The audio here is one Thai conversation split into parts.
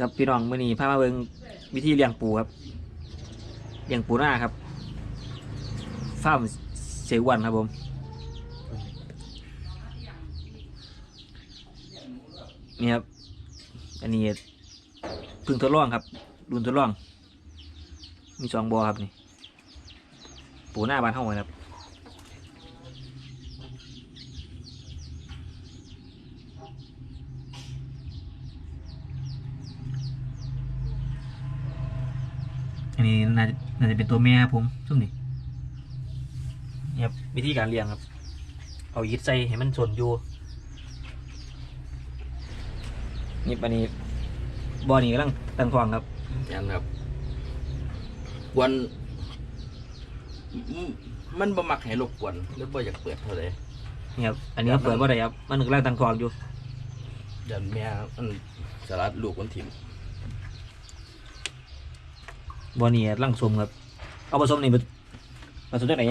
ครับพี่น้องมื่อนี้พามาเบิงวิธีเลี้ยงปูครับเลี้ยงปูหน้าครับฟาร์มเสยวันครับผมนี่ครับ อันนี้พึ่งทดลองครับรุ่นทดลอง มีสองบอครับนี่ปูหน้าบ้านเฮาครับ นนี้น่าจะน่าจะเป็นตัวแม่ครับผมซุ่มนี่นี่ครับวิธีการเลี้ยงครับ เอายึดใส่ให้มันสนอยู่ นี่ปันนี้บอนี่กำลังตั้งท้องครับยันครับกวนอืมมันบ่มักให้รบกวนหรือบ่อยากเปิดเท่าไหร่นี่ครับอันนี้ก็เปิดบ่ได้ครับ มันกำลังตั้งท้องอยู่ยันแม่มันสลัดลูกมันถิ่ม บอนี่กำลังผสมครับ เอาผสมนี่ผสมจากไหน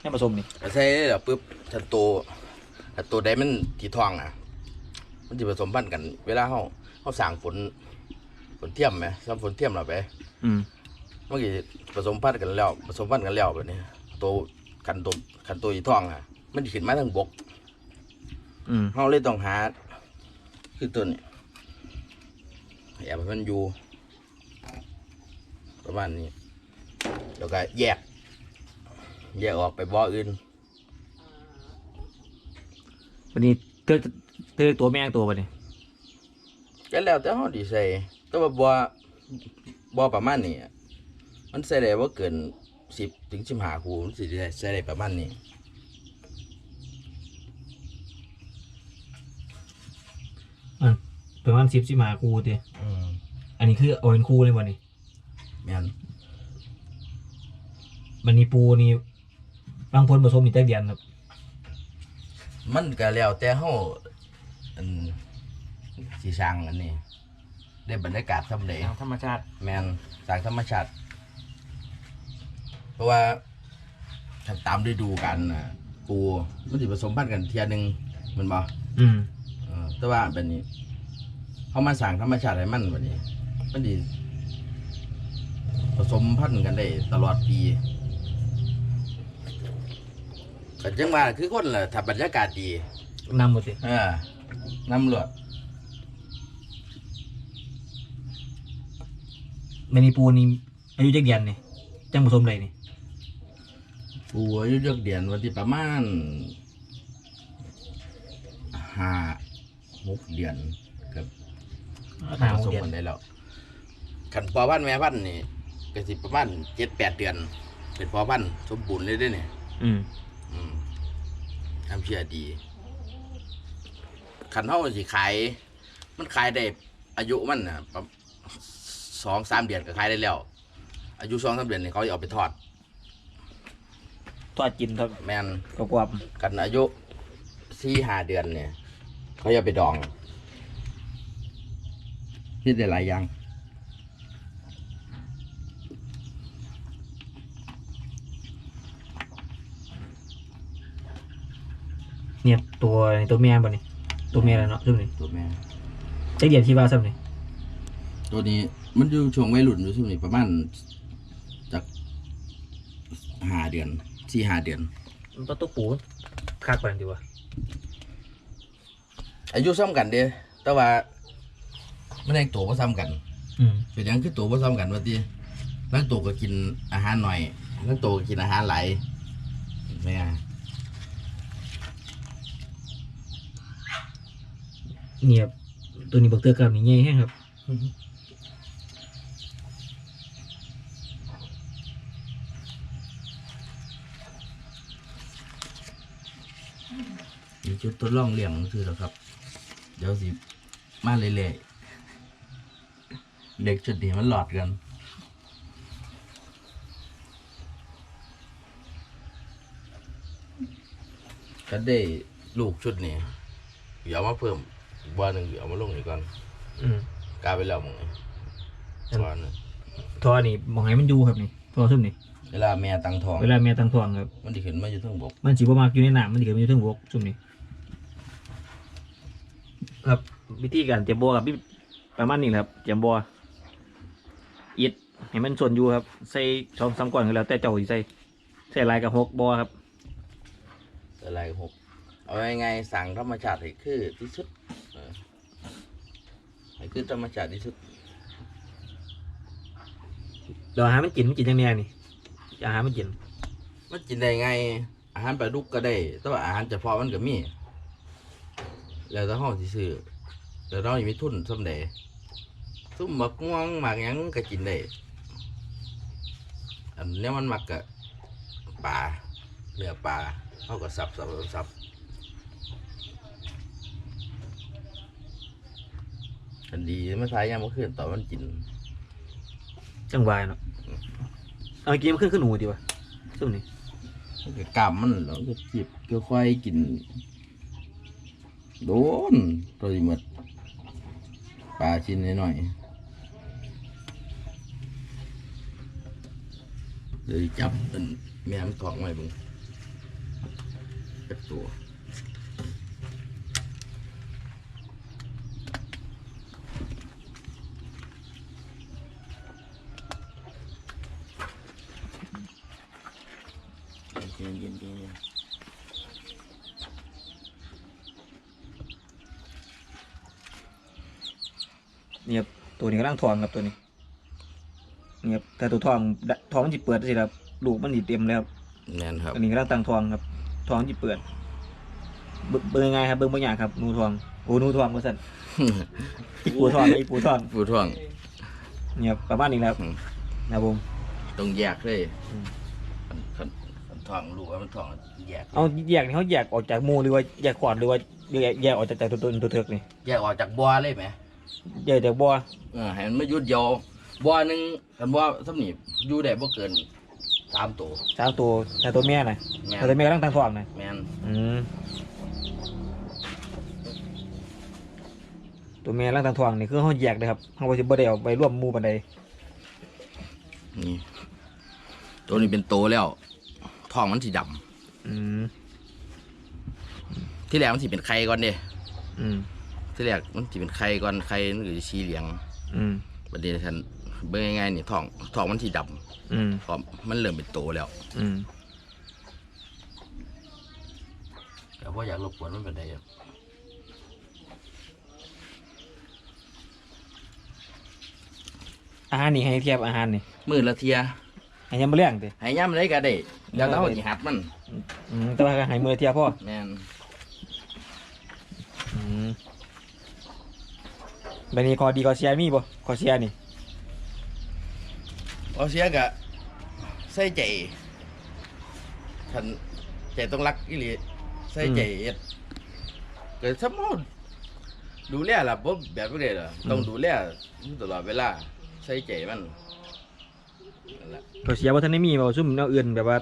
ให้ผสมนี่ก็ใส่แล้วปุ๊บถ้าโตถ้าโตได้มันที่ท้องอะ มันจะผสมพันธุ์กัน เวลาเฮาเฮาสร้างฝนฝนเทียมไหมซ้ำฝนเทียมเราไปอืมเมื่อกี้ผสมพันธุ์กันแล้วผสมพันธุ์กันแล้วแบบนี้โตคันโตคันโตอีท้องอะ มันจะขึ้นมาทางบกอืมเขาเลยต้องหา คือตัวนี้แอบให้มันอยู่ ประมาณนี้แล้วก็แยก แยกออกไปบ่ออื่นวันนี้เตือกเตือกตัวแม่ตัวไปนี่ก็แล้วแต่เขาดีใส่แต่ว่าบ่อบ่อประมาณนี้อะมันใส่ได้ว่าเกินสิบถึงสิบห้าคูมันสิได้ใส่ได้ประมาณนี้มันประมาณสิบสิบหาคูเตียอืมอันนี้คือเอาเป็นคูเลยวันนี้ แม่นมันนี้ปูนี่บางคนผสมนี่แตกเดียนครับมันก็แล้วแต่เขาอันสีสร้างอันนี้ ได้บรรยากาศทำเลยธรรมชาติแมนสร้างธรรมชาติ เพราะว่าถ้าตามฤดูกันน่ะปูมันจะผสมพันธุ์กันเทียหนึ่งแมันบ่อืม เออแต่ว่าแบบนี้เขามาสร้างธรรมชาติให้มันแบบนี้ มันดี ผสมพันธุ์กันได้ตลอดปีก็จังว่าคือคนละถ้าบรรยากาศดี นำหมดสิเออน้ำเลือดมันนี้ปูนี่อายุแตกเดียนนี่จังผสมเลยนี่ปูอายุเลือกเดือนวันที่ประมาณห้าหกเดือนกับ หาผหกสมเดือนกันได้แล้วขันพอพันธุ์แม่พันธุ์นี่ ก็สิประมาณเจ็ดแปดเดือน เป็นพอพันธุ์สมบูรณ์เลยเด้อเนี่ยอืมอืมทำเชื่อดีขันเท่าสิขาย มันขายได้อายุมันนะประมาณสองสามเดือนก็ขายได้แล้ว อายุสองสามเดือนนี่เขาจะเอาไปทอด ทอดกินครับแมนกรอบ กันอายุสี่ห้าเดือนเนี่ย เขาจะไปดองคิดได้หลายอย่าง เนี่ยตัวตัวแม่บ่นี่ตัวแม่แล้วเนาะซึ่งนี่ตัวแม่แตกเดียนที่ว่าซ้ำนี่ตัวนี้มันอยู่ช่วงวัยรุ่นอยู่ช่วงนี้ประมาณจากห้าเดือนสี่ห้าเดือนมันตัวตัวปูคาดกว่านั้นดีกว่าอายุซ้ำกันเด้แต่ว่าไม่ได้ตัวก็ซ้ำกันอืมเป็นหยังคือตัวก็ซ้ำกันว่าที่ทั้งตัวก็กินอาหารหน่อยทั้งตัวก็กินอาหารหลายแม่ เนี่ยตัวนี้บักเตอร์กับนี่ใหญ่แห้งครับมีจุดทดลองเลี้ยงคือแล้วครับ เดี๋ยวสิมาเรื่อยๆเด็กจุดนี้มันหลอดกันก็ได้ลูกชุดนี้เดี๋ยวเอามาเพิ่ม อีกบ้านหนึ่งเดี๋ยวเอามาลงอีกก่อนอืมกลายไปแล้วมึงนี่บ้านหนึ่งทอนี่มองให้มันอยู่ครับนี่ทอซุ่มนี่เวลาแม่ตั้งท้อง เวลาแม่ตั้งท้องครับ มันจะขึ้นมาอยู่เทั้งบกมันสิบ่มากอยู่ในน้ำมันสิเกิดมันอยู่เทั้งบกซุ่มนี่ครับวิธีการเตรียมโบวกับพี่ประมาณนี้แหละครับเจียมบัวอิดให้มันส่วนอยู่ครับ ใส่ช่องซ้ำก่อนก็แล้ว แต่เจ้าสิใส่ใส่ลายกับหกบัวครับ อะไรหกเอาไงายๆสั่งธรรมชาติให้คือที่สุดเออให้ คือธรรมชาติที่สุดเดี๋ยวอาหารมันกินมันกินยังไงนี่อาหารมันกิน มันกินได้ไง อาหารปลาดุกก็ได้ แต่ว่าอาหารเฉพาะมันก็มี แล้วถ้าห้องที่ซื้อแล้วเรามีทุนสำเดซุ่มหมักม่วงหมักหยังก็กินได้ อันเนี้ยมันหมักกับปลาเนื้อปลาเขาก็สับสับสับสับ อันดีไม่ทายยังเมื่อคืนตอนมันกินจังหวายเนาะเอากินมันขึ้นขึ้นหนูดีวะซุ่มนี่มันก็กำมันแล้วก็จิบก็ค่อยกิน โดนตัวหมดปลาชิ้นน้อยๆเลยจับเป็นแม่มนถอกไว้เบึงเป็นตัวเย็นเย็นเย็นเย็น นี่ครับตัวนี้กำลังทองครับตัวนี้นี่ครับแต่ตัวทองดทองมันจิเปิดสิครับลูกมันจิเต็มแล้วครับแน่นครับอันนี้กำลังตั้งทองครับทองจิเปิดเบิ่งเบิ่งยังไงครับเบิ่งบางอย่างครับหนูทองโอ้หนูทองมาสั่นอีปูทองอีปูทองผู้ท่วงเนี่ยครับประมาณนี้แหล้วอืมนะครับผมต้องแยกเลยอืมคันคันคันท่องรู้ว่ามันท่องแยกเอาแยกนี่เขาแยกออกจากหมูหรือว่าแยกขวดหรือว่าแยกแยกออกจากจากตัวตนตัวเถือกนี่แยกออกจากบัวเลยไหม แยกจากบ่อเออให้มันไม่ยุดเยาวบัวหนึ่งกันบัวสำนีอยู่ได้บ่เกินสามตัวสามตัวแต่ตัวแม่น่ะแมนแต่ตัวแม่กำลังตั้งท้องน่ะแมนอืมตัวแม่กำลังตั้งท้องนี่คือเขาแยกเลยครับเขาบ่สิบ่ได้เอาไปร่วมหมู่ปานใดนี่ตัวนี้เป็นโตแล้วท้องมันสีดอืมำที่แรกมันสีเป็นไข่ก่อนเด้อืม ที่แรกมันสีเป็นไข่ก่อนไข่มันก็จะสีเหลืองอืมประเดี๋ยวท่านเบิ่งง่ายๆนี่ท้องท้องมันสีดอืมำพร้อมมันเริ่มเป็นโตแล้ว อืมแต่ว่าอยากรบกวนมันเป็นไดอะอาหารนี่ให้เทียบอาหารนี่มือละเทียให้ยามมื้อแรงติให้ย่ำได้ก็ได้แล้วแต่เราสิหัดมันอืมแต่ว่าให้มื้อละเทียบพอแม่น อืม บัดนี้ข้อดีข้อเสียมีบ่ข้อเสียนี่พอเสียกะใส่ใจฉันใจต้องรักอีหลีใส่ใจเอ็ดเกิดสมมติดูแลล่ะบ่แบบนี้ล่ะต้องดูแลอยู่ตลอดเวลาใส่ใจมันนั่นแหละข้อเสียบ่ทันได้มีบ่ซุ่มแนวอื่นแบบว่า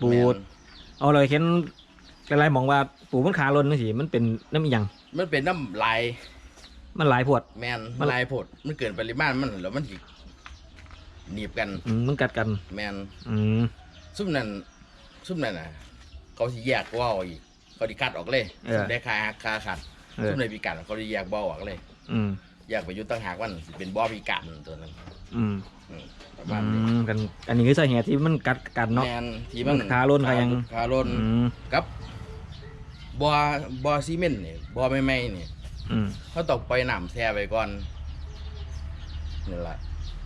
ปูแม่ดนเอาเลยเห็นหลายๆหมองว่าปูมันขาลนจังซี่มันเป็นน้ำอีหยังมันเป็นน้ำลาย มันหลายโพดแมนมันลายผดมันเกินปริมาณมันแล้วมันสิหนีบกัน อืมมันกัดกัน แมนอืมซุ่มนั้นซุ่มนั้นน่ะ เขาสิแยกว่าวอีกเขาดิคัดออกเลยเออซุ่มได้คาคาขัดเออซุ่มในพิการเขาดิแยกบ่อออกเลย อืมแยกไปอยุตั้งหากวันสิเป็นบ่อพิการตัวนั้นอืมอืมประอืมาณนี้มกัน อันนี้คือสาเหตุที่มันกัดกันเนาะ แมนที่มันมันขาลนขายัง ขาลนอืมกับบ่อบ่อซีเมนต์นี่บ่อใหม่ๆนี่ อืมเขาต้องปล่อยน้ำแช่ไว้ก่อนนี่แหละ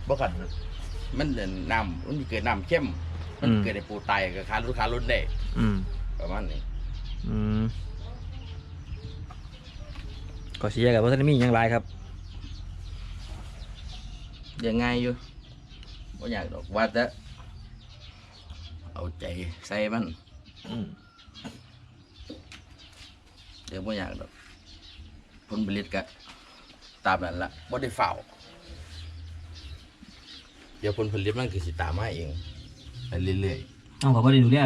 บ่ขันมันเดินน้ำมันสิเกิดน้ำเข้ม มันเกิดในปูตายกับขาลุขาลุนได้อืมประมาณนี้อืมข้อเสียกับว่าท่านได้มีอย่างไรครับยังไงอยู่บ่อยากดอกว่าแต่เอาใจใส่มันอืม เดี๋ยวบ่อยากดอก ผลผลิตก็ตามนั้นละบ่ได้เฝ้า เดี๋ยวผลผลิตมันคือสิตามมาเองไปเรื่อยต้องขอพอดีดูแล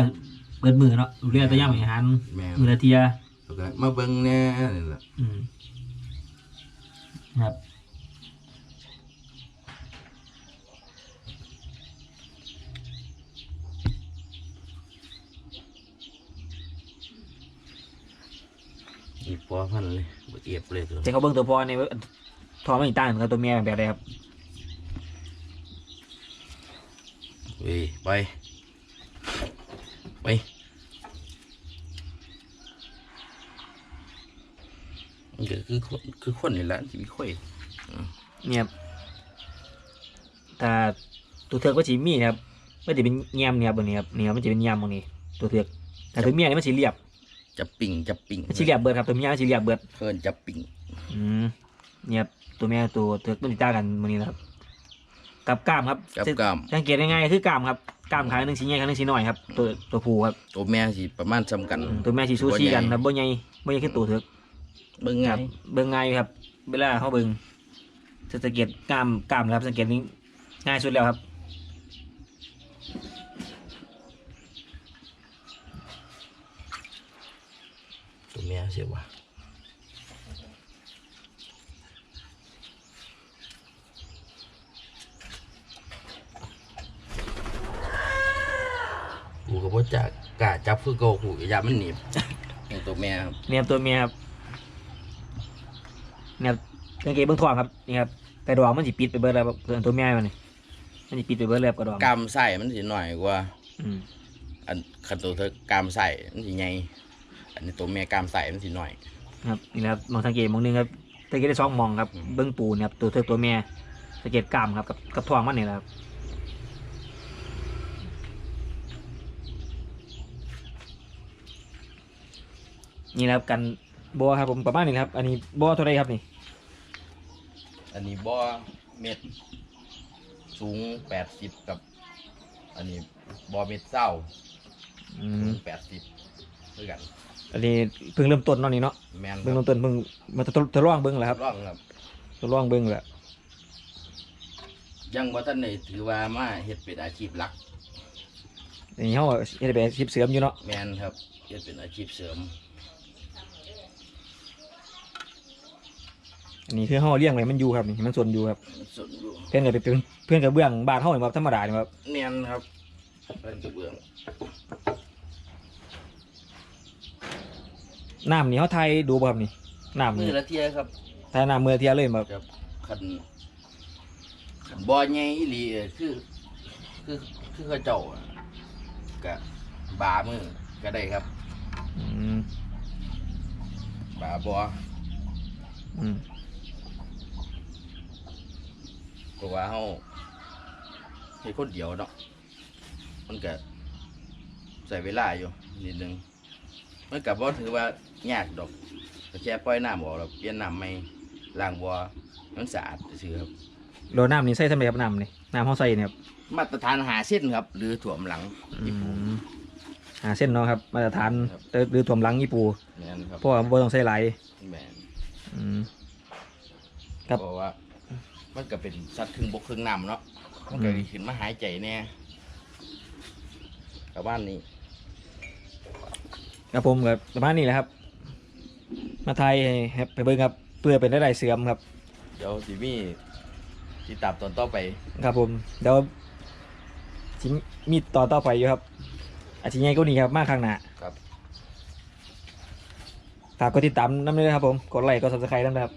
เปิดมือเนาะดูแลตัวอย่างอาหารๆแม่นมือละเทียแล้วก็มาเบิ่งแหน่นี่ล่ะอืมครับอีกพอพันเลยบ่ เอียบเลยตัวแต่เขาเบิ่งตัวพอนี่ทองไม่ต่างกับตัวเมียแบบใดครับเว้ยไป ไปมันก็คือคนคือคนนี่แหละที่มีข่อยเนี่ยครับแต่ตัวเทือกก็สีมีนะครับไม่ได้เป็นแยมเนี่ยครับตรงนี้ครับเนี่ยมันจะเป็นแยมตรงนี้ ตัวเทือกแต่ตัวเมียนี่มันสีเรียบ จะปิ่งจะปิ่งมันสีเรียบเบิดครับตัวเมียมันสีเรียบเบิดเพิ่นจะปิ่งอืมเนี่ยครับตัวเมียตัวเทือกมันติดตากันตรงนี้นะครับกับกล้ามครับกับกล้ามสังเกตง่ายๆคือกล้ามครับกล้ามขางหนึ่งสีใหญ่ขางหนึ่งสีน้อยครับ ตัวตัวผู้ครับตัวแม่สิประมาณซ้ำกันอืมตัวแม่สีซูซี่กันครับบ่ใหญ่บ่ใหญ่คือตัวเทือกเบิ่งคง่ารับยเบิ่งง่ายอยู่ครับ เวลาเขาเบิ่งจะสังเกตกล้ามกล้ามนะครับ สังเกตนี้ง่ายสุดแล้วครับ ตัวแม่เสียว่ากูก็บ่จักกล้าจับคือเก่ากูก็ยามันหนีบอย่างตัวแม่ครับเนี่ยครับตัวเมียครับเนี่ยครับสังเกตเบื้องท้องครับนี่ครับกระดองมันสิปิดไปเบิดแล้วครับส่วนตัวเมียมันนี่มันสิปิดไปเบิดแล้วกระดองกล้ามไส้มันสิหน่อยกว่าอืมอันคันตัวเธอกล้ามไส้มันสิใหญ่อั นนี้ตัวแม่กล้ามไส้มันสิหน่อย ครับนี่นะครับมองสังเกตมองหนึงครับสังเกตได้สองมองครับ อืม เบื้องปูเนี่ยครับตัวเธอตัวเมียสังเกตกล้ามครับกับกับท้องมันนี่แหละครับนี่นะครับกันบัวครับผมประมาณนี้นะครับอันนี้บัวเท่าไรครับนี่อันนี้บ่อเม็ดสูงแปดสิบกับ อันนี้บ่อเม็ดเศร้าอืสูมงแปดสิบคือกัน อันนี้เพิ่งเริ่มต้นเนาะนี่เนาะแมนคเบิ่งรับเริ่มต้นเพิ่งมาทดทดลองเบิ่งแหละครับร่องครับ ทดลองเบิ่งแหละยังบ่ทันได้ถือว่ามาเฮ็ดเป็นอาชีพหลัก อันนี้เขาเฮ็ดแบบชิปเสริมอยู่เนาะแมนครับเฮ็ดเป็นอาชีพเสริม อันนี้คือเขาเลี้ยงไว้มันอยู่ครับนี่มันสนอยู่ครับส่วนอยู่เพื่อนกับเป็นเพื่อนกับเบื้องบ้านเขาเนี่ยครับธรรมดาเนี่ยครับแมนครับเป็นกระเบื้อง น้ำนี่เขาไทยดูบ่ครับนี่น้ำมืนี่อละเที่ยครับไทยน้ำมือเทียเลยแบบครับคันคันบ่อใหญ่อีหลีคือ คือคือเขาเจ้าอะก็บามือก็ได้ครับ อืมบาบ่ออืมเพราะว่าเฮาเฮ็ดคนเดียวเนาะมันก็ใส่เวลาอยู่นิดนึง มันก็บ่ถือว่ายากดอกก็แค่ปล่อยน้ำออกแล้วเปลี่ยนน้ำใหม่ล้างบ่อให้มันสะอาดซื่อๆครับโรน้ำนี่ใส่สำเร็จครับน้ำนี่น้ำเขาใส่เนี่ยครับมาตรฐานหาเส้นครับ หรือถ่วมหลังอืญี่ปุ่นมหาเส้นเนาะครับ มาตรฐานครับ เตหรือถ่วมหลังญี่ปุ่นแม่นครับเพราะว่าบ่ต้องใส่ไหลายแม่นอืม ครับเพราะว่า มันก็เป็นสัตว์ครึ่งบกครึ่งน้ำเนาะมันก็อืมได้ขึ้นมาหายใจแน่กับบ้านนี้ ครับผมกับประมาณนี้แหละครับ มาไทยให้ให้ไปเบิ่งครับ เพื่อเป็นได้ได้เสื่อมครับ เดี๋ยวสิมีติดตามตอนต่อไป ครับผมเดี๋ยวจิมีต่อต่อไปอยู่ครับ อาทิตย์นี้ก็นี้ครับมากข้างหน้าครับ ฝากกดติดตามน้ำด้วยนะครับผม กดไลค์กดซับสไครต์น้ำนะครับ